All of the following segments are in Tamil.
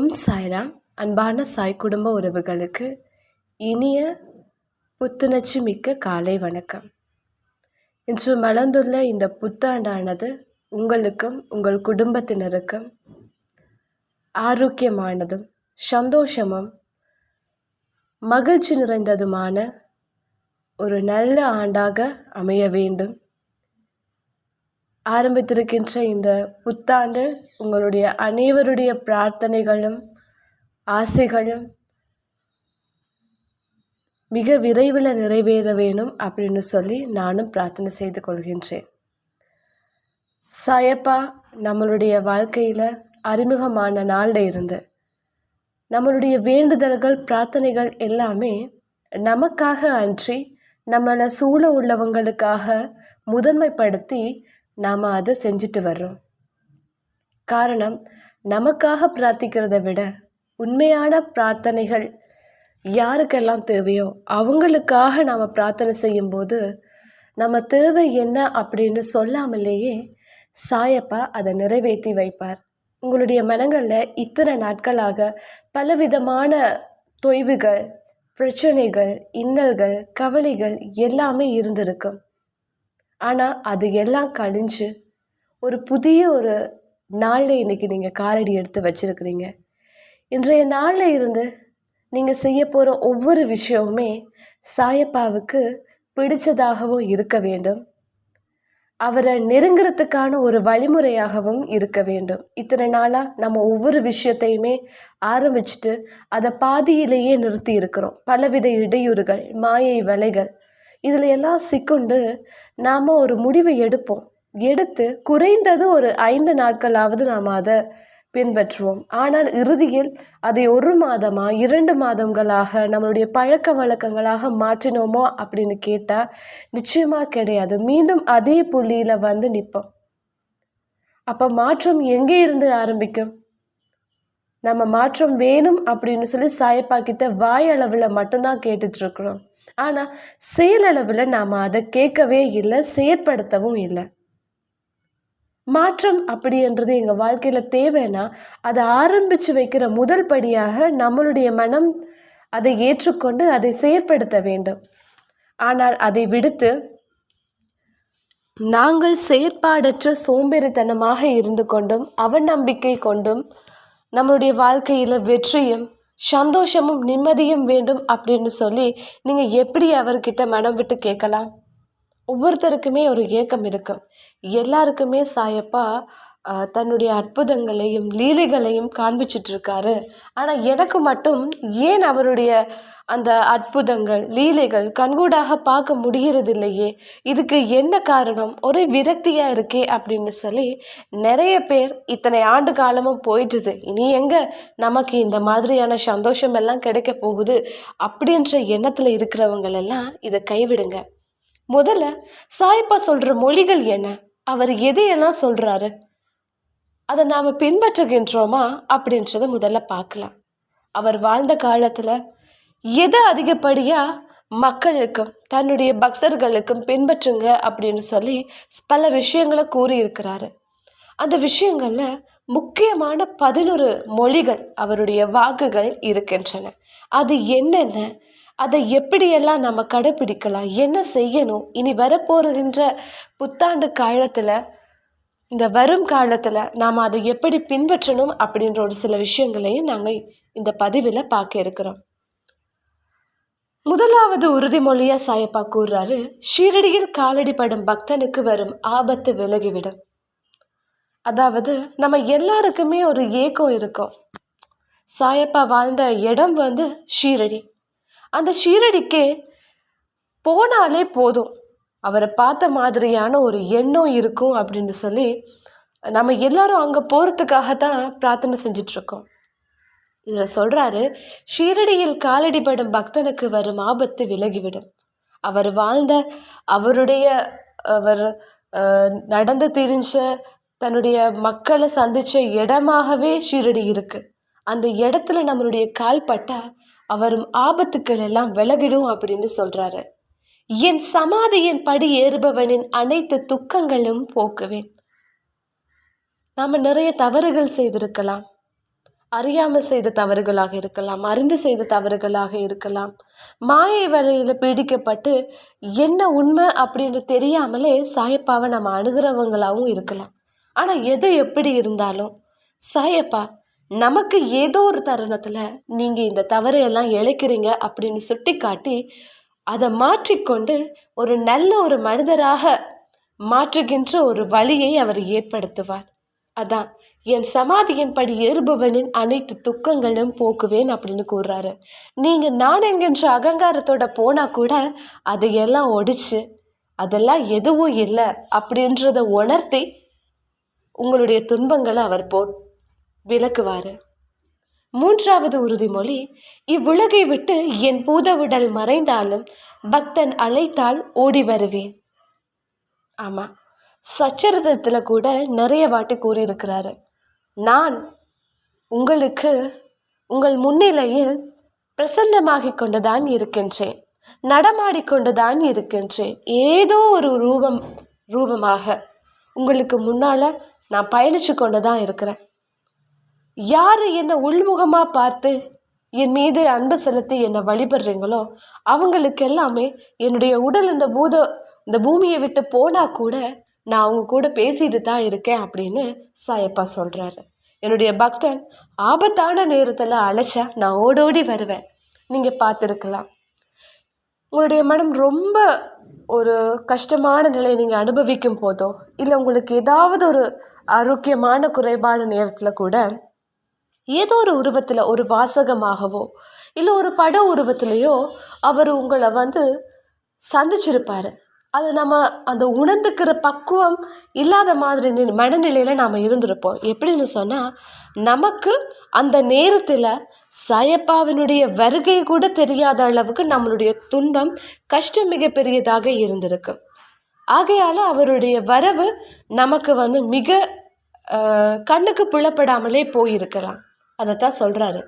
ஓம் சாய்ராம். அன்பான சாய் குடும்ப உறவுகளுக்கு இனிய புத்துணர்ச்சி மிக்க காலை வணக்கம். இன்று மலர்ந்துள்ள இந்த புத்தாண்டானது உங்களுக்கும் உங்கள் குடும்பத்தினருக்கும் ஆரோக்கியமானதும் சந்தோஷமும் மகிழ்ச்சி நிறைந்ததுமான ஒரு நல்ல ஆண்டாக அமைய வேண்டும். ஆரம்பித்திருக்கின்ற இந்த புத்தாண்டு உங்களுடைய அனைவருடைய பிரார்த்தனைகளும் ஆசைகளும் மிக விரைவில் நிறைவேற வேணும் அப்படின்னு சொல்லி நானும் பிரார்த்தனை செய்து கொள்கின்றேன். சாயப்பா நம்மளுடைய வாழ்க்கையில் அறிமுகமான நாளில் இருந்து நம்மளுடைய வேண்டுதல்கள் பிரார்த்தனைகள் எல்லாமே நமக்காக அன்றி நம்மளை சூழ உள்ளவங்களுக்காக முதன்மைப்படுத்தி நாம் அதை செஞ்சுட்டு வர்றோம். காரணம் நமக்காக பிரார்த்திக்கிறத விட உண்மையான பிரார்த்தனைகள் யாருக்கெல்லாம் தேவையோ அவங்களுக்காக நாம் பிரார்த்தனை செய்யும்போது நம்ம தேவை என்ன அப்படின்னு சொல்லாமலேயே சாயப்பா அதை நிறைவேற்றி வைப்பார். உங்களுடைய மனங்களில் இத்தனை நாட்களாக பலவிதமான தொய்வுகள் பிரச்சனைகள் இன்னல்கள் கவலைகள் எல்லாமே இருந்திருக்கும். ஆனால் அது எல்லாம் கழிஞ்சு ஒரு புதிய ஒரு நாளில் இன்றைக்கி நீங்கள் காலடி எடுத்து வச்சுருக்கிறீங்க. இன்றைய நாளில் இருந்து நீங்கள் செய்ய போகிற ஒவ்வொரு விஷயமுமே சாயப்பாவுக்கு பிடிச்சதாகவும் இருக்க வேண்டும். அவரை நெருங்கிறதுக்கான ஒரு வழிமுறையாகவும் இருக்க வேண்டும். இத்தனை நாளாக நம்ம ஒவ்வொரு விஷயத்தையுமே ஆரம்பிச்சுட்டு அதை பாதியிலேயே நிறுத்தி இருக்கிறோம். பலவித இடையூறுகள் மாயை வலைகள் இதில் எல்லாம் சிக்குண்டு நாம் ஒரு முடிவை எடுப்போம். எடுத்து குறைந்தது ஒரு ஐந்து நாட்களாவது நாம் அதை பின்பற்றுவோம். ஆனால் இறுதியில் அதை ஒரு மாதமா இரண்டு மாதங்களாக நம்மளுடைய பழக்க வழக்கங்களாக மாற்றினோமோ அப்படின்னு கேட்டால் நிச்சயமாக கிடையாது. மீண்டும் அதே புள்ளியில் வந்து நிற்போம் அப்போ மாற்றம் எங்கே இருந்து ஆரம்பிக்கும்? நம்ம மாற்றம் வேணும் அப்படின்னு சொல்லி சாயப்பா கிட்ட வாயளவில் மட்டும்தான் கேட்டுட்ருக்குறோம் ஆனால் செயலளவில் நாம் அதை கேட்கவே இல்லை செயற்படுத்தவும் இல்லை. மாற்றம் அப்படின்றது எங்கள் வாழ்க்கையில் தேவைன்னா அதை ஆரம்பித்து வைக்கிற முதல் படியாக நம்மளுடைய மனம் அதை ஏற்றுக்கொண்டு அதை செயற்படுத்த வேண்டும். ஆனால் அதை விடுத்து நாங்கள் செயற்பாடற்ற சோம்பேறித்தனமாக இருந்து கொண்டும் அவநம்பிக்கை கொண்டும் நம்மளுடைய வாழ்க்கையில் வெற்றியும் சந்தோஷமும் நிம்மதியும் வேண்டும் அப்படின்னு சொல்லி நீங்கள் எப்படி அவர்கிட்ட மனம் விட்டு கேட்கலாம்? ஒவ்வொருத்தருக்குமே ஒரு ஏக்கம் இருக்கும். எல்லாருக்குமே சாயப்பா தன்னுடைய அற்புதங்களையும் லீலைகளையும் காண்பிச்சிட்டு இருக்காரு ஆனால் எனக்கு மட்டும் ஏன் அவருடைய அந்த அற்புதங்கள் லீலைகள் கண்கூடாக பார்க்க முடிகிறது இல்லையே இதுக்கு என்ன காரணம்? ஒரே விரக்தியாக இருக்கே அப்படின்னு சொல்லி நிறைய பேர் இத்தனை ஆண்டு காலமும் போயிட்டுது. இனி எங்கே நமக்கு இந்த மாதிரியான சந்தோஷம் எல்லாம் கிடைக்க போகுது அப்படின்ற எண்ணத்தில் இருக்கிறவங்களெல்லாம் இதை கைவிடுங்க. முதல்ல சாய்ப்பா சொல்கிற மொழிகள் என்ன? அவர் எதையெல்லாம் சொல்கிறாரு அதை நாம் பின்பற்றுகின்றோமா அப்படின்றத முதல்ல பார்க்கலாம். அவர் வாழ்ந்த காலத்தில் எதை அதிகப்படியாக மக்களுக்கும் தன்னுடைய பக்தர்களுக்கும் பின்பற்றுங்க அப்படின்னு சொல்லி பல விஷயங்களை கூறியிருக்கிறாரு. அந்த விஷயங்களில் முக்கியமான பதினொரு மொழிகள் அவருடைய வாக்குகள் இருக்கின்றன. அது என்னென்ன அதை எப்படியெல்லாம் நம்ம கடைப்பிடிக்கலாம் என்ன செய்யணும் இனி வரப்போகின்ற புத்தாண்டு காலத்தில் இந்த வரும் காலத்தில் நாம் அதை எப்படி பின்பற்றணும் அப்படின்ற ஒரு சில விஷயங்களையும் நாங்கள் இந்த பதிவில் பார்க்க இருக்கிறோம். முதலாவது உறுதிமொழியாக சாயப்பா கூறுறாரு ஷீரடியில் காலடிப்படும் பக்தனுக்கு வரும் ஆபத்து விலகிவிடும். அதாவது நம்ம எல்லாருக்குமே ஒரு ஏக்கம் இருக்கும். சாயப்பா வாழ்ந்த இடம் வந்து ஷீரடி. அந்த ஷீரடிக்கு போனாலே போதும். அவரை பார்த்த மாதிரியான ஒரு எண்ணம் இருக்கும் அப்படின்னு சொல்லி நம்ம எல்லாரும் அங்கே போகிறதுக்காக தான் பிரார்த்தனை செஞ்சிட்ருக்கோம். இதில் சொல்கிறாரு ஷீரடியில் காலடிபடும் பக்தனுக்கு வரும் ஆபத்து விலகிவிடும். அவர் வாழ்ந்த அவருடைய அவர் நடந்து திரிஞ்ச தன்னுடைய மக்களை சந்தித்த இடமாகவே ஷீரடி இருக்குது அந்த இடத்துல நம்மளுடைய கால் பட்டால் அவரும் ஆபத்துக்கள் எல்லாம் விலகிடும் அப்படின்னு சொல்கிறாரு என் சமாதியின் படி ஏறுபவனின் அனைத்து துக்கங்களும் போக்குவேன். நாம் நிறைய தவறுகள் செய்திருக்கலாம். அறியாமல் செய்த தவறுகளாக இருக்கலாம். அறிந்து செய்த தவறுகளாக இருக்கலாம். மாயை வலையில் பீடிக்கப்பட்டு என்ன உண்மை அப்படின்னு தெரியாமலே சாயப்பாவை நம்ம அணுகிறவங்களாகவும் இருக்கலாம். ஆனால் எது எப்படி இருந்தாலும் சாயப்பா நமக்கு ஏதோ ஒரு தருணத்தில் நீங்கள் இந்த தவறையெல்லாம் இழைக்கிறீங்க அப்படின்னு சுட்டி காட்டி அதை மாற்றிக்கொண்டு ஒரு நல்ல ஒரு மனிதராக மாற்றுகின்ற ஒரு வழியை அவர் ஏற்படுத்துவார். அதான் என் சமாதியின் படி ஏறுபவனின் அனைத்து துக்கங்களும் போக்குவேன் அப்படின்னு கூறுறாரு. நீங்கள் நான் என்கின்ற அகங்காரத்தோட போனால் கூட அதையெல்லாம் ஒடிச்சு அதெல்லாம் எதுவும் இல்லை அப்படின்றத உணர்த்தி உங்களுடைய துன்பங்களை அவர் போ விளக்குவார். மூன்றாவது உறுதிமொழி இவ்வுலகை விட்டு என் பூதவுடல் மறைந்தாலும் பக்தன் அழைத்தால் ஓடி வருவேன். ஆமாம் சச்சரிதத்தில் கூட நிறைய வாட்டி கூறியிருக்கிறாரு. நான் உங்களுக்கு உங்கள் முன்னிலையில் பிரசன்னமாகிக் கொண்டுதான் இருக்கின்றேன். நடமாடிக்கொண்டுதான் இருக்கின்றேன். ஏதோ ஒரு ரூபம் ரூபமாக. உங்களுக்கு முன்னால் நான் பயணிச்சு கொண்டு தான் இருக்கிறேன். யார் என்னை உள்முகமாக பார்த்து என் மீது அன்பு செலுத்தி என்னை வழிபடுறீங்களோ அவங்களுக்கு எல்லாமே என்னுடைய உடல் இந்த பூத இந்த பூமியை விட்டு போனால் கூட நான் அவங்க கூட பேசிட்டு தான் இருக்கேன் அப்படின்னு சாயப்பா சொல்கிறாரு என்னுடைய பக்தன் ஆபத்தான நேரத்தில் அழைச்சா நான் ஓடோடி வருவேன். நீங்கள் பார்த்துருக்கலாம். உங்களுடைய மனம் ரொம்ப ஒரு கஷ்டமான நிலையை நீங்கள் அனுபவிக்கும் போதோ இல்லை உங்களுக்கு ஏதாவது ஒரு ஆரோக்கியமான குறைபாடு நேரத்தில் கூட ஏதோ ஒரு உருவத்தில் ஒரு வாசகமாகவோ இல்லை ஒரு பட உருவத்திலையோ அவர் உங்களை வந்து சந்திச்சிருப்பார். அது நம்ம அந்த உணர்ந்துக்கிற பக்குவம் இல்லாத மாதிரி நி- மனநிலையில் நாம் இருந்திருப்போம். எப்படின்னு சொன்னால் நமக்கு அந்த நேரத்தில் சாயப்பாவினுடைய வருகை கூட தெரியாத அளவுக்கு நம்மளுடைய துன்பம் கஷ்டம் மிகப்பெரியதாக இருந்திருக்கு. ஆகையால் அவருடைய வரவு நமக்கு வந்து மிக கண்ணுக்கு புலப்படாமலே போயிருக்கலாம். அதைத்தான் சொல்கிறாரு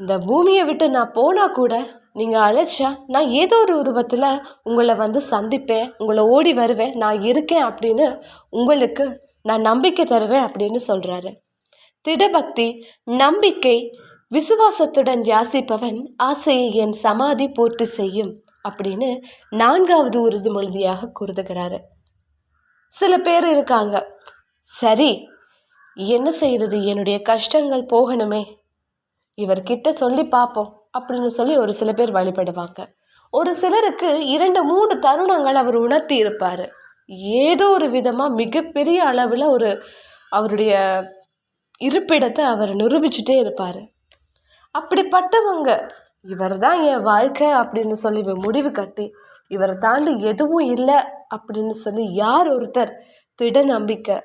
இந்த பூமியை விட்டு நான் போனால் கூட நீங்கள் அழைச்சா நான் ஏதோ ஒரு உருவத்தில் உங்களை வந்து சந்திப்பேன் உங்களை ஓடி வருவேன் நான் இருக்கேன் அப்படின்னு உங்களுக்கு நான் நம்பிக்கை தருவேன் அப்படின்னு சொல்கிறாரு திடபக்தி நம்பிக்கை விசுவாசத்துடன் யாசிப்பவன் ஆசையை என் சமாதி பூர்த்தி செய்யும் அப்படின்னு நான்காவது உறுதிமொழியாக கூறுதுகிறாரு சில பேர் இருக்காங்க சரி என்ன செய்யறது என்னுடைய கஷ்டங்கள் போகணுமே. இவர்கிட்ட சொல்லி பார்ப்போம் அப்படின்னு சொல்லி ஒரு சில பேர் வழிபடுவாங்க. ஒரு சிலருக்கு இரண்டு மூணு தருணங்கள் அவர் உணர்த்தி இருப்பார். ஏதோ ஒரு விதமாக மிகப்பெரிய அளவில் ஒரு அவருடைய இருப்பிடத்தை அவர் நிரூபிச்சுட்டே இருப்பார். அப்படிப்பட்டவங்க இவர் தான் என் வாழ்க்கை அப்படின்னு சொல்லி இவன் முடிவு கட்டி இவரை தாண்டி எதுவும் இல்லை அப்படின்னு சொல்லி யார் ஒருத்தர் திட நம்பிக்கை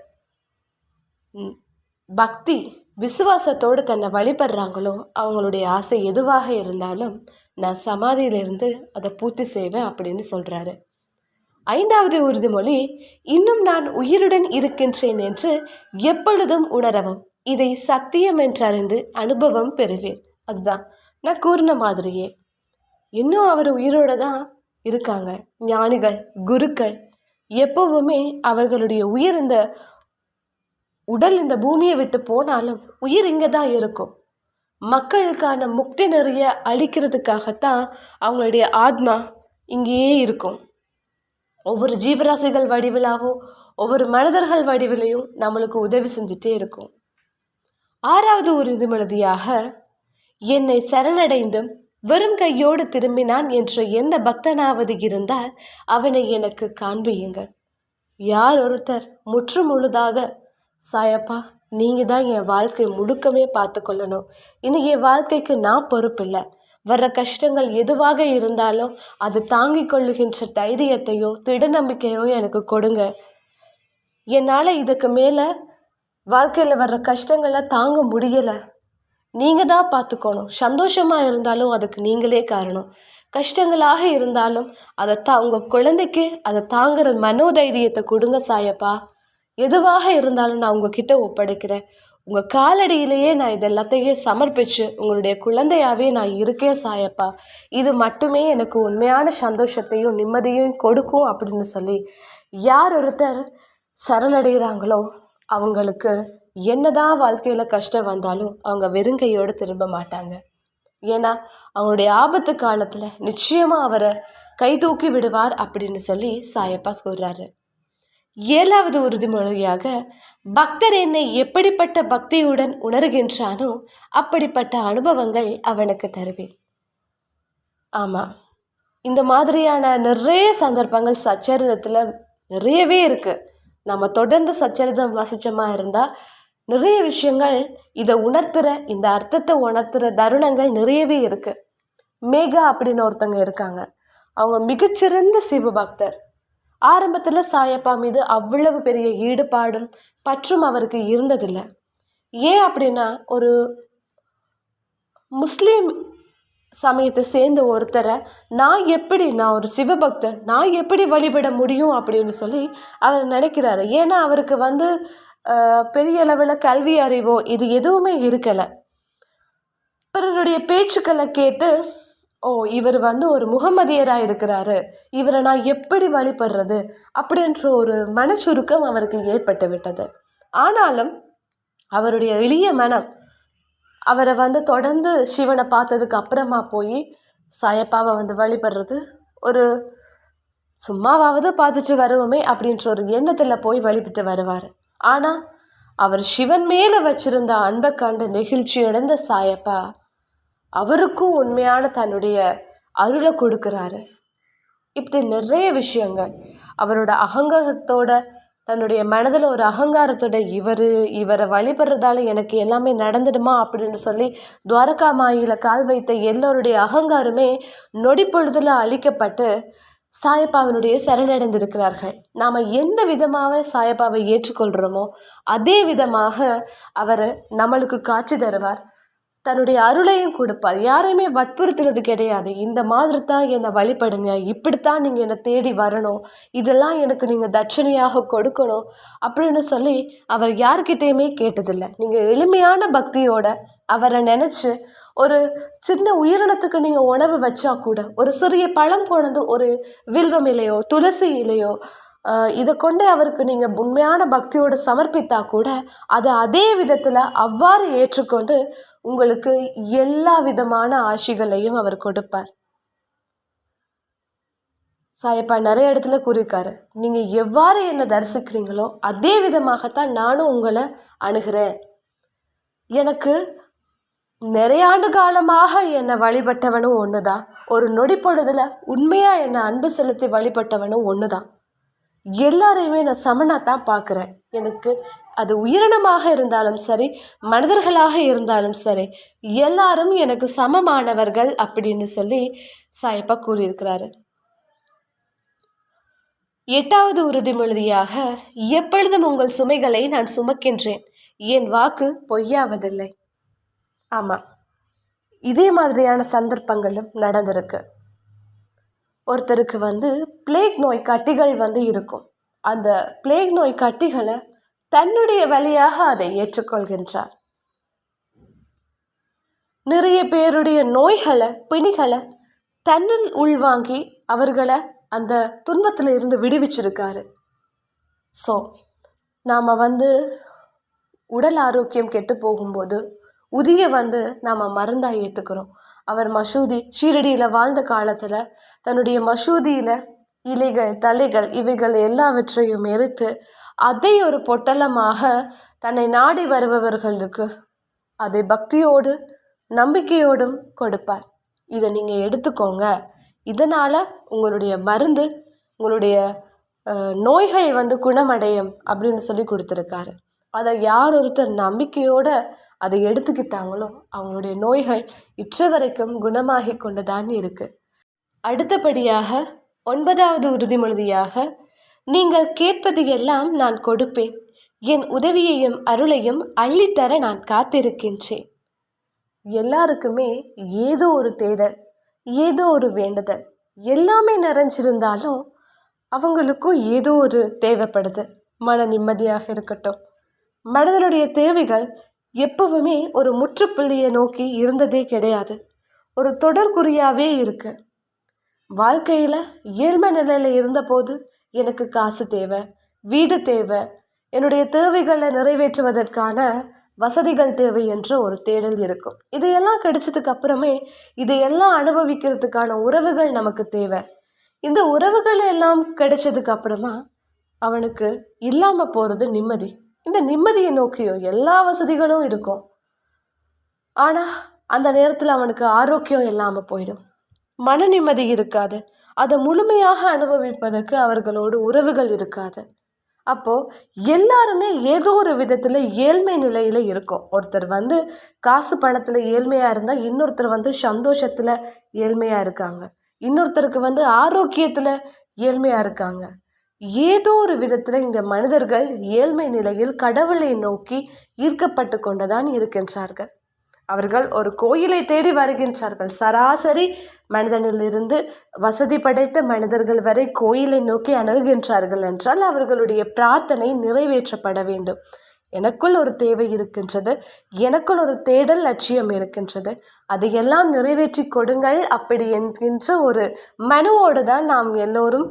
பக்தி விசுவாசத்தோடு தன்னை வழிபடுறாங்களோ அவங்களுடைய ஆசை எதுவாக இருந்தாலும் நான் சமாதியிலிருந்து அதை பூர்த்தி செய்வேன் அப்படின்னு சொல்கிறாரு ஐந்தாவது உறுதிமொழி இன்னும் நான் உயிருடன் இருக்கின்றேன் என்று எப்பொழுதும் உணரவும் இதை சத்தியம் என்றறிந்து அனுபவம் பெறுவேன் அதுதான். நான் கூறின மாதிரியே இன்னும் அவர் உயிரோட தான் இருக்காங்க. ஞானிகள் குருக்கள் எப்பவுமே அவர்களுடைய உயிர் இந்த உடல் இந்த பூமியை விட்டு போனாலும் உயிர் இங்கே தான் இருக்கும். மக்களுக்கான முக்தி நிறைய அளிக்கிறதுக்காகத்தான் அவங்களுடைய ஆத்மா இங்கேயே இருக்கும். ஒவ்வொரு ஜீவராசிகள் வடிவிலாகவும் ஒவ்வொரு மனிதர்கள் வடிவிலையும் நம்மளுக்கு உதவி செஞ்சுட்டே இருக்கும். ஆறாவது உறுதிமொழியாக என்னை சரணடைந்தும் வெறும் கையோடு திரும்பினான் என்ற எந்த பக்தனாவது இருந்தால் அவனை எனக்கு காண்பியுங்கள். யார் ஒருத்தர் முற்று முழுதாக சாயப்பா நீங்கள் தான் என் வாழ்க்கை முழுக்கமே பார்த்து கொள்ளணும். இனி என் வாழ்க்கைக்கு நான் பொறுப்பில்லை. வர்ற கஷ்டங்கள் எதுவாக இருந்தாலும் அது தாங்கிக் கொள்ளுகின்ற தைரியத்தையோ திட நம்பிக்கையோ எனக்கு கொடுங்க. என்னால் இதுக்கு மேலே வாழ்க்கையில் வர்ற கஷ்டங்களை தாங்க முடியலை. நீங்கள் தான் பார்த்துக்கணும். சந்தோஷமாக இருந்தாலும் அதுக்கு நீங்களே காரணம். கஷ்டங்களாக இருந்தாலும் அதை தா உங்கள் குழந்தைக்கு அதை தாங்குற மனோதைரியத்தை கொடுங்க சாயப்பா. எதுவாக இருந்தாலும் நான் உங்ககிட்ட ஒப்படைக்கிறேன். உங்கள் காலடியிலேயே நான் இதெல்லாத்தையும் சமர்ப்பித்து சமர்ப்பிச்சு உங்களுடைய குழந்தையாவே நான் இருக்கேன் சாயப்பா. இது மட்டுமே எனக்கு உண்மையான சந்தோஷத்தையும் நிம்மதியும் கொடுக்கும் அப்படின்னு சொல்லி. யார் ஒருத்தர் சரணடைகிறாங்களோ அவங்களுக்கு என்னதான் வாழ்க்கையில் கஷ்டம் வந்தாலும் அவங்க வெறுங்கையோடு திரும்ப மாட்டாங்க. ஏன்னா அவங்களுடைய ஆபத்து காலத்தில் நிச்சயமாக அவரை கை தூக்கி விடுவார் அப்படின்னு சொல்லி சாயப்பா சொல்கிறாரு ஏழாவது உறுதிமொழியாக பக்தர் என்னை எப்படிப்பட்ட பக்தியுடன் உணர்கின்றானோ அப்படிப்பட்ட அனுபவங்கள் அவனுக்கு தருவேன். ஆமாம் இந்த மாதிரியான நிறைய சந்தர்ப்பங்கள் சச்சரிதத்தில் நிறையவே இருக்குது நம்ம தொடர்ந்து சச்சரிதம் வாசிச்சோமா இருந்தால் நிறைய விஷயங்கள் இதை உணர்த்துற இந்த அர்த்தத்தை உணர்த்துற தருணங்கள் நிறையவே இருக்குது மேகா அப்படின்னு ஒருத்தங்க இருக்காங்க. அவங்க மிகச்சிறந்த சிவபக்தர். ஆரம்பத்தில் சாயப்பா மீது அவ்வளவு பெரிய ஈடுபாடும் பற்றும் அவருக்கு இருந்ததில்லை. ஏன் அப்படின்னா ஒரு முஸ்லீம் சமயத்தை சேர்ந்த ஒருத்தரை நான் எப்படி நான் ஒரு சிவபக்தன் நான் எப்படி வழிபட முடியும் அப்படின்னு சொல்லி அவர் நினைக்கிறாரு. ஏன்னா அவருக்கு வந்து பெரிய அளவில் கல்வி அறிவோ இது எதுவுமே இருக்கலை. பிறருடைய பேச்சுக்களை கேட்டு ஓ இவர் வந்து ஒரு முகமதியராக இருக்கிறாரு. இவரை நான் எப்படி வழிபடுறது அப்படின்ற ஒரு மனச்சுருக்கம் அவருக்கு ஏற்பட்டு விட்டது. ஆனாலும் அவருடைய எளிய மனம் அவரை வந்து தொடர்ந்து சிவனை பார்த்ததுக்கு அப்புறமா போய் சாயப்பாவை வந்து வழிபடுறது ஒரு சும்மாவாவது பார்த்துட்டு வருவோமே அப்படின்ற ஒரு எண்ணத்தில் போய் வழிபட்டு வருவார். ஆனால் அவர் சிவன் மேலே வச்சிருந்த அன்பை கண்டு நெகிழ்ச்சி அடைந்த சாயப்பா அவருக்கும் உண்மையான தன்னுடைய அருளை கொடுக்குறாரு. இப்படி நிறைய விஷயங்கள். அவரோட அகங்காரத்தோட தன்னுடைய மனதில் ஒரு அகங்காரத்தோட இவர் இவரை வழிபடுறதால எனக்கு எல்லாமே நடந்துடுமா அப்படின்னு சொல்லி துவாரகா மாயில கால் வைத்த எல்லோருடைய அகங்காரமே நொடி பொழுதில் அழிக்கப்பட்டு சாயப்பாவினுடைய சரணடைந்திருக்கிறார்கள். நாம் எந்த விதமாக சாயப்பாவை ஏற்றுக்கொள்கிறோமோ அதே விதமாக அவர் நம்மளுக்கு காட்சி தருவார். தன்னுடைய அருளையும் கொடுப்பார். யாரையுமே வற்புறுத்துறது கிடையாது. இந்த மாதிரி தான் என்னை வழிபடுங்க. இப்படித்தான் நீங்கள் என்னை தேடி வரணும். இதெல்லாம் எனக்கு நீங்கள் தட்சணையாக கொடுக்கணும் அப்படின்னு சொல்லி அவர் யார்கிட்டேயுமே கேட்டதில்லை. நீங்கள் எளிமையான பக்தியோட அவரை நினச்சி ஒரு சின்ன உயிரினத்துக்கு நீங்கள் உணவு வச்சா கூட ஒரு சிறிய பழம் போனது ஒரு வில்வம் இலையோ துளசி இலையோ இதை கொண்டு அவருக்கு நீங்கள் உண்மையான பக்தியோடு சமர்ப்பித்தா கூட அதை அதே விதத்தில் அவ்வாறு ஏற்றுக்கொண்டு உங்களுக்கு எல்லா விதமான ஆசிகளையும் அவர் கொடுப்பார். சாயப்பா நிறைய இடத்துல கூறியிருக்காரு. நீங்கள் எவ்வாறு என்னை தரிசிக்கிறீங்களோ அதே விதமாகத்தான் நானும் உங்களை அணுகிறேன். எனக்கு நிறைய ஆண்டு காலமாக என்னை வழிபட்டவனும் ஒன்று தான் ஒரு நொடி பொழுதுல உண்மையாக என்னை அன்பு செலுத்தி வழிபட்டவனும் ஒன்று தான் எல்லாரையுமே நான் சமனாக தான் பார்க்குறேன். எனக்கு அது உயிரினமாக இருந்தாலும் சரி மனிதர்களாக இருந்தாலும் சரி எல்லாரும் எனக்கு சமமானவர்கள் அப்படின்னு சொல்லி சாயப்பா கூறியிருக்கிறாரு. எட்டாவது உறுதிமொழியாக எப்பொழுதும் உங்கள் சுமைகளை நான் சுமக்கின்றேன். என் வாக்கு பொய்யாவதில்லை. ஆமாம் இதே மாதிரியான சந்தர்ப்பங்களும் நடந்திருக்கு. ஒருத்தருக்கு வந்து பிளேக் நோய் கட்டிகள் வந்து இருக்கும். அந்த பிளேக் நோய் கட்டிகளை தன்னுடைய வழியாக அதை ஏற்றுக்கொள்கின்றார். நிறைய பேருடைய நோய்களை பிணிகளை தன்னில் உள்வாங்கி அவர்களை அந்த துன்பத்தில் இருந்து விடுவிச்சிருக்காரு. ஸோ நாம் வந்து உடல் ஆரோக்கியம் கெட்டு போகும்போது உதிய வந்து நாம் மருந்தாக ஏற்றுக்கிறோம் அவர் மசூதி ஷீரடியில் வாழ்ந்த காலத்தில் தன்னுடைய மசூதியில் இலைகள் தலைகள் இவைகள் எல்லாவற்றையும் எரித்து அதை ஒரு பொட்டலமாக தன்னை நாடி வருபவர்களுக்கு அதை பக்தியோடு நம்பிக்கையோடும் கொடுப்பார். இதை நீங்கள் எடுத்துக்கோங்க. இதனால் உங்களுடைய மருந்து உங்களுடைய நோய்கள் வந்து குணமடையும் அப்படின்னு சொல்லி கொடுத்துருக்காரு. அதை யார் ஒருத்தர் நம்பிக்கையோட அதை எடுத்துக்கிட்டாங்களோ அவங்களுடைய நோய்கள் இற்ற வரைக்கும் குணமாகி கொண்டு தான் இருக்கு. அடுத்தபடியாக ஒன்பதாவது உறுதிமொழியாக நீங்கள் கேட்பது எல்லாம் நான் கொடுப்பேன். என் உதவியையும் அருளையும் அள்ளித்தர நான் காத்திருக்கின்றேன். எல்லாருக்குமே ஏதோ ஒரு தேடல் ஏதோ ஒரு வேண்டுதல் எல்லாமே நிறைஞ்சிருந்தாலும் அவங்களுக்கும் ஏதோ ஒரு தேவைப்படுது. மன நிம்மதியாக இருக்கட்டும். மனதனுடைய தேவைகள் எப்பவுமே ஒரு முற்றுப்புள்ளியை நோக்கி இருந்ததே கிடையாது. ஒரு தொடர்குறியாகவே இருக்கு. வாழ்க்கையில் ஏழ்மை நிலையில் இருந்தபோது எனக்கு காசு தேவை வீடு தேவை என்னுடைய தேவைகளை நிறைவேற்றுவதற்கான வசதிகள் தேவை என்ற ஒரு தேடல் இருக்கும். இதையெல்லாம் கிடைச்சதுக்கு அப்புறமே இதையெல்லாம் அனுபவிக்கிறதுக்கான உறவுகள் நமக்கு தேவை. இந்த உறவுகள் எல்லாம் கிடைச்சதுக்கு அப்புறமா அவனுக்கு இல்லாமல் போகிறது நிம்மதி. இந்த நிம்மதியை நோக்கியும் எல்லா வசதிகளும் இருக்கும். ஆனால் அந்த நேரத்தில் அவனுக்கு ஆரோக்கியம் இல்லாமல் போயிடும். மன நிம்மதி இருக்காது. அதை முழுமையாக அனுபவிப்பதற்கு அவர்களோடு உறவுகள் இருக்காது. அப்போது எல்லாருமே ஏதோ ஒரு விதத்தில் ஏழ்மை நிலையில் இருக்கும். ஒருத்தர் வந்து காசு பணத்தில் ஏழ்மையாக இருந்தால் இன்னொருத்தர் வந்து சந்தோஷத்தில் ஏழ்மையாக இருக்காங்க. இன்னொருத்தருக்கு வந்து ஆரோக்கியத்தில் ஏழ்மையாக இருக்காங்க. ஏதோ ஒரு விதத்தில் இந்த மனிதர்கள் ஏழ்மை நிலையில் கடவுளை நோக்கி ஈர்க்கப்பட்டு கொண்டுதான் இருக்கின்றார்கள். அவர்கள் ஒரு கோயிலை தேடி வருகின்றார்கள். சராசரி மனிதனிலிருந்து வசதி படைத்த மனிதர்கள் வரை கோயிலை நோக்கி அணுகுகின்றார்கள் என்றால் அவர்களுடைய பிரார்த்தனை நிறைவேற்றப்பட வேண்டும். எனக்குள் ஒரு தேவை இருக்கின்றது. எனக்குள் ஒரு தேடல் லட்சியம் இருக்கின்றது. அதையெல்லாம் நிறைவேற்றி கொடுங்கள். அப்படி என்கின்ற ஒரு மனுவோடு தான் நாம் எல்லோரும்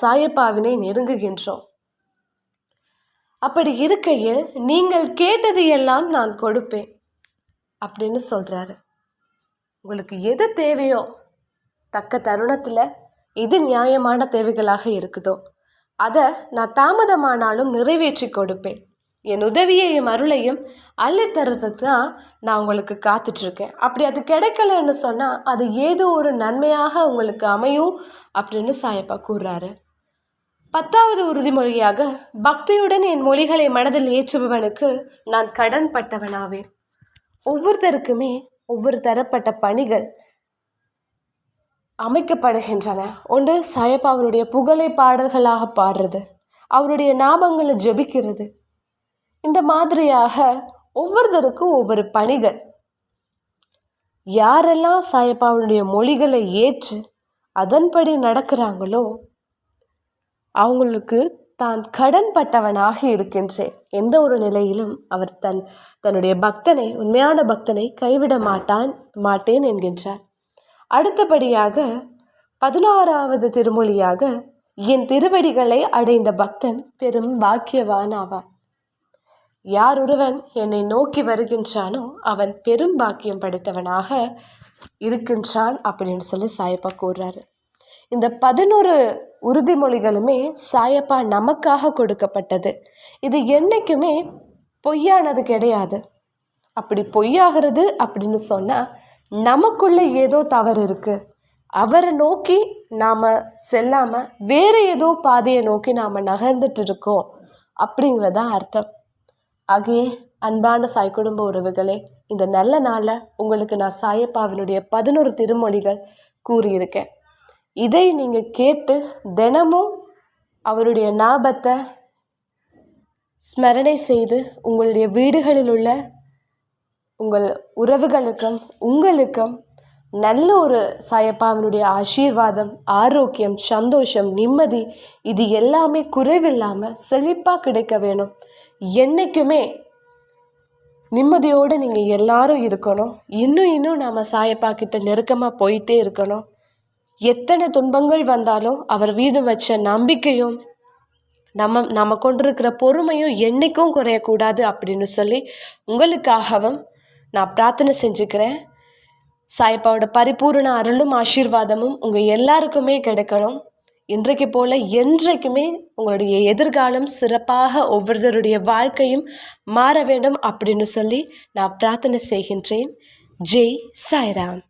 சாயப்பாவினை நெருங்குகின்றோம். அப்படி இருக்கையில் நீங்கள் கேட்டது எல்லாம் நான் கொடுப்பேன் அப்படின்னு சொல்கிறாரு உங்களுக்கு எது தேவையோ தக்க தருணத்தில் எது நியாயமான தேவைகளாக இருக்குதோ அதை நான் தாமதமானாலும் நிறைவேற்றி கொடுப்பேன். என் உதவியையும் அருளையும் அள்ளித்தரதுக்கு தான் நான் உங்களுக்கு காத்துட்ருக்கேன். அப்படி அது கிடைக்கலன்னு சொன்னால் அது ஏதோ ஒரு நன்மையாக உங்களுக்கு அமையும் அப்படின்னு சாயப்பா கூறுறாரு. பத்தாவது உறுதிமொழியாக பக்தியுடன் என் மொழிகளை மனதில் ஏற்றுபவனுக்கு நான் கடன் பட்டவனாவேன் ஒவ்வொருத்தருக்குமே ஒவ்வொரு தரப்பட்ட பணிகள் அமைக்கப்படுகின்றன. ஒன்று சாயப்பாவனுடைய புகழை பாடல்களாக பாடுறது அவருடைய ஞாபகங்களை ஜபிக்கிறது இந்த மாதிரியாக ஒவ்வொருத்தருக்கும் ஒவ்வொரு பணிகள். யாரெல்லாம் சாயப்பாவுடைய மொழிகளை ஏற்று அதன்படி நடக்கிறாங்களோ அவங்களுக்கு தான் கடன்பட்டவனாக இருக்கின்றேன் எந்த ஒரு நிலையிலும் அவர் தன் தன்னுடைய பக்தனை உண்மையான பக்தனை கைவிட மாட்டான் மாட்டேன் என்கின்றார். அடுத்தபடியாக பதினாறாவது திருமொழியாக என் திருவடிகளை அடைந்த பக்தன் பெரும் பாக்கியவான் ஆவான் யார் ஒருவன் என்னை நோக்கி வருகின்றானோ அவன் பெரும் பாக்கியம் படைத்தவனாக இருக்கின்றான் அப்படின்னு சொல்லி சாயப்பா கூறுறாரு. இந்த பதினோரு உறுதிமொழிகளுமே சாயப்பா நமக்காக கொடுக்கப்பட்டது. இது என்றைக்குமே பொய்யானது கிடையாது. அப்படி பொய்யாகிறது அப்படின்னு சொன்னால் நமக்குள்ளே ஏதோ தவறு இருக்குது அவரை நோக்கி நாம் செல்லாமல் வேறு ஏதோ பாதையை நோக்கி நாம் நகர்ந்துட்டு இருக்கோம் அப்படிங்கிறதான் அர்த்தம். ஆகிய அன்பான சாய் குடும்ப உறவுகளே இந்த நல்ல நாளில் உங்களுக்கு நான் சாயப்பாவினுடைய பதினோரு திருமொழிகள் கூறியிருக்கேன். இதை நீங்கள் கேட்டு தினமும் அவருடைய ஞாபத்தை ஸ்மரணை செய்து உங்களுடைய வீடுகளில் உள்ள உங்கள் உறவுகளுக்கும் உங்களுக்கும் நல்ல ஒரு சாயப்பாவினுடைய ஆசீர்வாதம் ஆரோக்கியம் சந்தோஷம் நிம்மதி இது எல்லாமே குறைவில்லாமல் செழிப்பாக கிடைக்க வேணும். என்றைக்குமே நிம்மதியோடு நீங்கள் எல்லாரும் இருக்கணும். இன்னும் இன்னும் நாம் சாயப்பா கிட்ட நெருக்கமாக போயிட்டே இருக்கணும். எத்தனை துன்பங்கள் வந்தாலும் அவர் வீடு வச்ச நம்பிக்கையும் நம்ம நம்ம கொண்டிருக்கிற பொறுமையும் என்றைக்கும் குறையக்கூடாது அப்படின்னு சொல்லி உங்களுக்காகவும் நான் பிரார்த்தனை செஞ்சுக்கிறேன். சாய்ப்பாவோட பரிபூர்ண அருளும் ஆசீர்வாதமும் உங்கள் எல்லாருக்குமே கிடைக்கணும். இன்றைக்கு போல் என்றைக்குமே உங்களுடைய எதிர்காலம் சிறப்பாக ஒவ்வொருத்தருடைய வாழ்க்கையும் மாற வேண்டும் அப்படின்னு சொல்லி நான் பிரார்த்தனை செய்கின்றேன். ஜெய் சாய்ராம்.